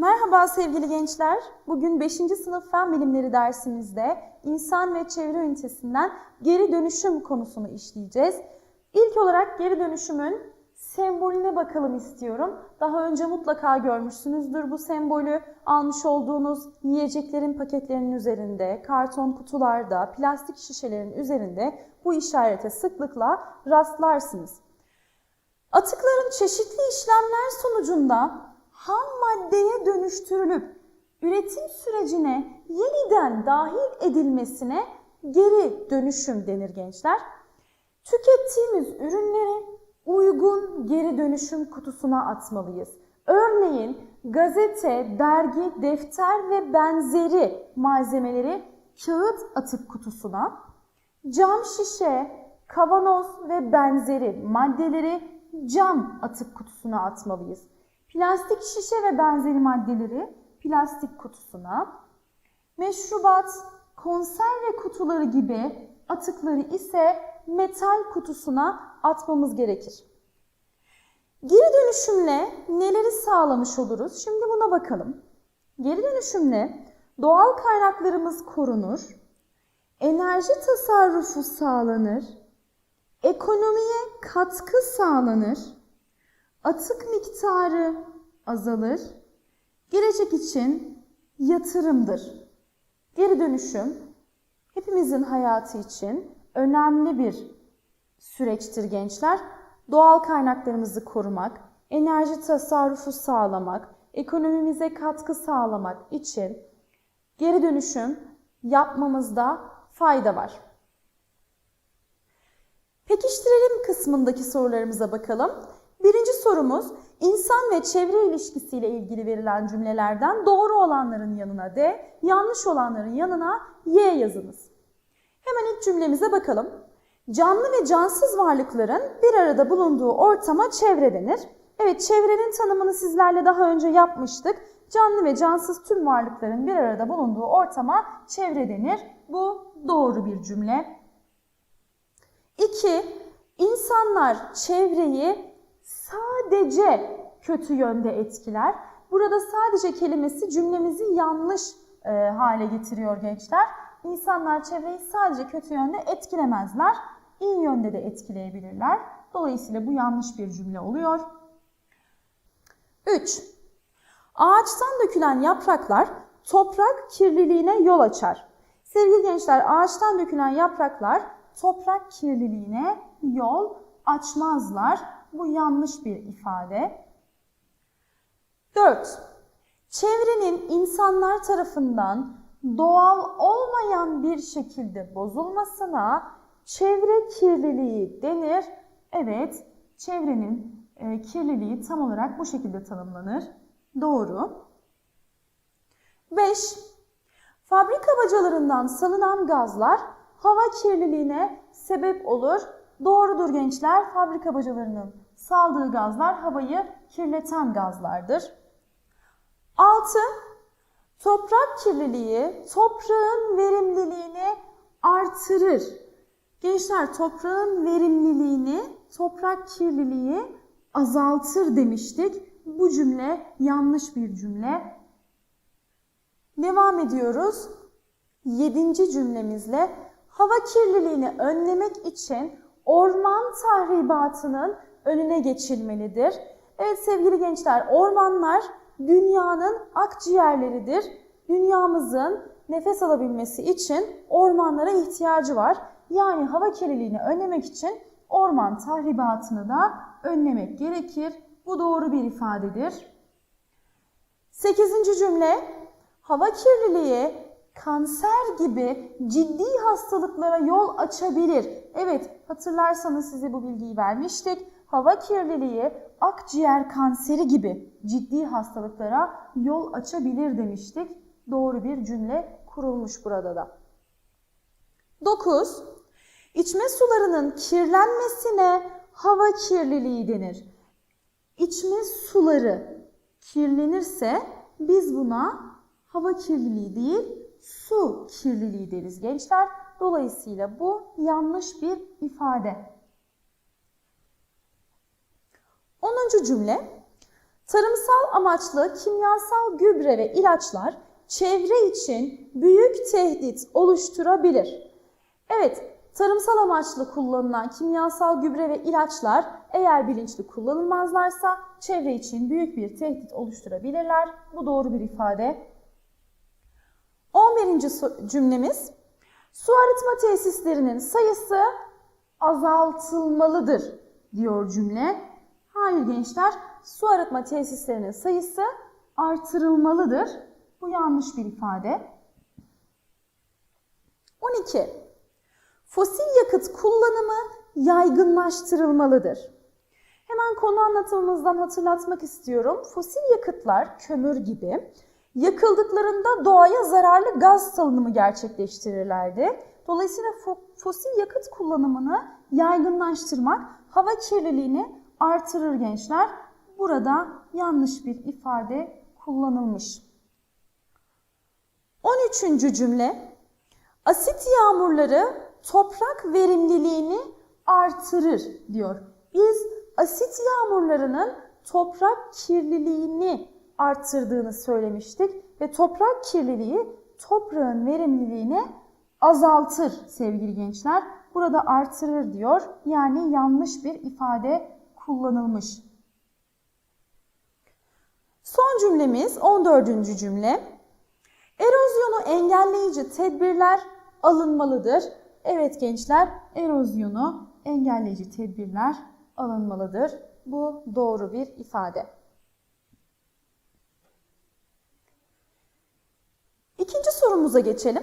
Merhaba sevgili gençler. Bugün 5. sınıf fen bilimleri dersimizde insan ve çevre ünitesinden geri dönüşüm konusunu işleyeceğiz. İlk olarak geri dönüşümün sembolüne bakalım istiyorum. Daha önce mutlaka görmüşsünüzdür bu sembolü. Almış olduğunuz yiyeceklerin paketlerinin üzerinde, karton kutularda, plastik şişelerin üzerinde bu işarete sıklıkla rastlarsınız. Atıkların çeşitli işlemler sonucunda ham maddeye dönüştürülüp üretim sürecine yeniden dahil edilmesine geri dönüşüm denir gençler. Tükettiğimiz ürünleri uygun geri dönüşüm kutusuna atmalıyız. Örneğin gazete, dergi, defter ve benzeri malzemeleri kağıt atık kutusuna, cam şişe, kavanoz ve benzeri maddeleri cam atık kutusuna atmalıyız. Plastik şişe ve benzeri maddeleri plastik kutusuna, meşrubat, konserve kutuları gibi atıkları ise metal kutusuna atmamız gerekir. Geri dönüşümle neleri sağlamış oluruz? Şimdi buna bakalım. Geri dönüşümle doğal kaynaklarımız korunur, enerji tasarrufu sağlanır, ekonomiye katkı sağlanır, atık miktarı azalır, gelecek için yatırımdır. Geri dönüşüm hepimizin hayatı için önemli bir süreçtir gençler. Doğal kaynaklarımızı korumak, enerji tasarrufu sağlamak, ekonomimize katkı sağlamak için geri dönüşüm yapmamızda fayda var. Pekiştirelim kısmındaki sorularımıza bakalım. Birinci sorumuz insan ve çevre ilişkisiyle ilgili verilen cümlelerden doğru olanların yanına D, yanlış olanların yanına Y yazınız. Hemen ilk cümlemize bakalım. Canlı ve cansız varlıkların bir arada bulunduğu ortama çevre denir. Evet çevrenin tanımını sizlerle daha önce yapmıştık. Canlı ve cansız tüm varlıkların bir arada bulunduğu ortama çevre denir. Bu doğru bir cümle. 2. İnsanlar çevreyi sadece kötü yönde etkiler. Burada sadece kelimesi cümlemizi yanlış e, hale getiriyor gençler. İnsanlar çevreyi sadece kötü yönde etkilemezler. iyi yönde de etkileyebilirler. Dolayısıyla bu yanlış bir cümle oluyor. 3. Ağaçtan dökülen yapraklar toprak kirliliğine yol açar. Sevgili gençler ağaçtan dökülen yapraklar toprak kirliliğine yol açmazlar. Bu yanlış bir ifade. 4. Çevrenin insanlar tarafından doğal olmayan bir şekilde bozulmasına çevre kirliliği denir. Evet, çevrenin e, kirliliği tam olarak bu şekilde tanımlanır. Doğru. 5. Fabrika bacalarından salınan gazlar hava kirliliğine sebep olur. Doğrudur gençler. Fabrika bacalarının saldığı gazlar havayı kirleten gazlardır. 6. Toprak kirliliği toprağın verimliliğini artırır. Gençler toprağın verimliliğini toprak kirliliği azaltır demiştik. Bu cümle yanlış bir cümle. Devam ediyoruz. Yedinci cümlemizle hava kirliliğini önlemek için orman tahribatının önüne geçilmelidir. Evet sevgili gençler ormanlar dünyanın akciğerleridir. Dünyamızın nefes alabilmesi için ormanlara ihtiyacı var. Yani hava kirliliğini önlemek için orman tahribatını da önlemek gerekir. Bu doğru bir ifadedir. Sekizinci cümle hava kirliliği kanser gibi ciddi hastalıklara yol açabilir. Evet hatırlarsanız size bu bilgiyi vermiştik. Hava kirliliği akciğer kanseri gibi ciddi hastalıklara yol açabilir demiştik. Doğru bir cümle kurulmuş burada da. 9. İçme sularının kirlenmesine hava kirliliği denir. İçme suları kirlenirse biz buna hava kirliliği değil su kirliliği deriz gençler. Dolayısıyla bu yanlış bir ifade. 10. cümle Tarımsal amaçlı kimyasal gübre ve ilaçlar çevre için büyük tehdit oluşturabilir. Evet, tarımsal amaçlı kullanılan kimyasal gübre ve ilaçlar eğer bilinçli kullanılmazlarsa çevre için büyük bir tehdit oluşturabilirler. Bu doğru bir ifade. 11. so- cümlemiz Su arıtma tesislerinin sayısı azaltılmalıdır diyor cümle. Hayır gençler, su arıtma tesislerinin sayısı artırılmalıdır. Bu yanlış bir ifade. 12. Fosil yakıt kullanımı yaygınlaştırılmalıdır. Hemen konu anlatımımızdan hatırlatmak istiyorum. Fosil yakıtlar, kömür gibi yakıldıklarında doğaya zararlı gaz salınımı gerçekleştirirlerdi. Dolayısıyla fo- fosil yakıt kullanımını yaygınlaştırmak hava kirliliğini artırır gençler. Burada yanlış bir ifade kullanılmış. 13. cümle Asit yağmurları toprak verimliliğini artırır diyor. Biz asit yağmurlarının toprak kirliliğini arttırdığını söylemiştik ve toprak kirliliği toprağın verimliliğini azaltır sevgili gençler. Burada artırır diyor. Yani yanlış bir ifade kullanılmış. Son cümlemiz 14. cümle. Erozyonu engelleyici tedbirler alınmalıdır. Evet gençler, erozyonu engelleyici tedbirler alınmalıdır. Bu doğru bir ifade. Sorumuza geçelim.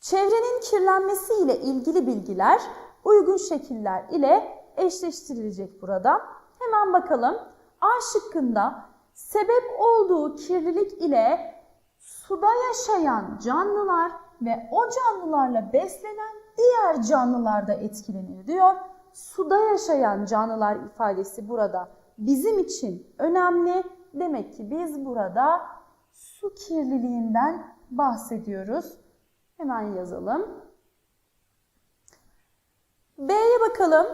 Çevrenin kirlenmesi ile ilgili bilgiler uygun şekiller ile eşleştirilecek burada. Hemen bakalım. A şıkkında sebep olduğu kirlilik ile suda yaşayan canlılar ve o canlılarla beslenen diğer canlılar da etkilenir diyor. Suda yaşayan canlılar ifadesi burada bizim için önemli. Demek ki biz burada su kirliliğinden bahsediyoruz. Hemen yazalım. B'ye bakalım.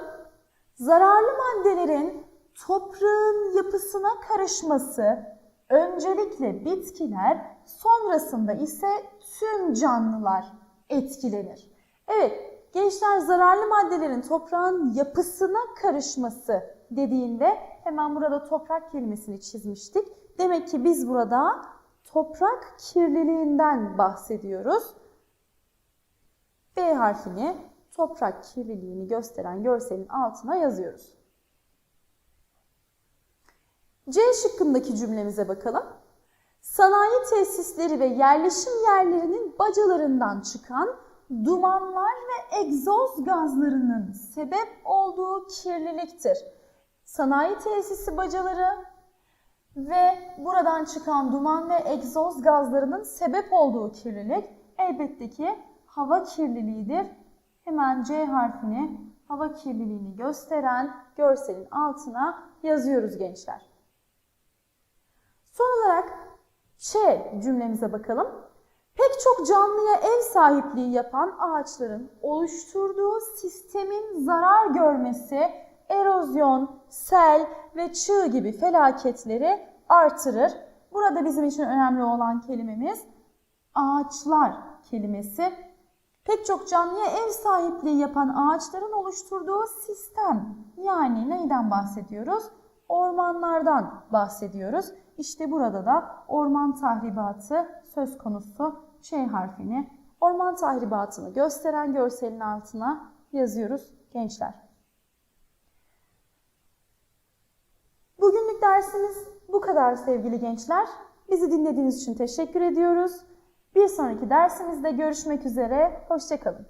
Zararlı maddelerin toprağın yapısına karışması öncelikle bitkiler, sonrasında ise tüm canlılar etkilenir. Evet, gençler zararlı maddelerin toprağın yapısına karışması dediğinde hemen burada toprak kelimesini çizmiştik. Demek ki biz burada toprak kirliliğinden bahsediyoruz. B harfini toprak kirliliğini gösteren görselin altına yazıyoruz. C şıkkındaki cümlemize bakalım. Sanayi tesisleri ve yerleşim yerlerinin bacalarından çıkan dumanlar ve egzoz gazlarının sebep olduğu kirliliktir. Sanayi tesisi bacaları ve buradan çıkan duman ve egzoz gazlarının sebep olduğu kirlilik elbette ki hava kirliliğidir. Hemen C harfini hava kirliliğini gösteren görselin altına yazıyoruz gençler. Son olarak Ç cümlemize bakalım. Pek çok canlıya ev sahipliği yapan ağaçların oluşturduğu sistemin zarar görmesi erozyon, sel ve çığ gibi felaketleri artırır. Burada bizim için önemli olan kelimemiz ağaçlar kelimesi. Pek çok canlıya ev sahipliği yapan ağaçların oluşturduğu sistem. Yani neyden bahsediyoruz? Ormanlardan bahsediyoruz. İşte burada da orman tahribatı söz konusu Ç harfini orman tahribatını gösteren görselin altına yazıyoruz gençler. Bugünlük dersimiz bu kadar sevgili gençler. Bizi dinlediğiniz için teşekkür ediyoruz. Bir sonraki dersimizde görüşmek üzere. Hoşçakalın.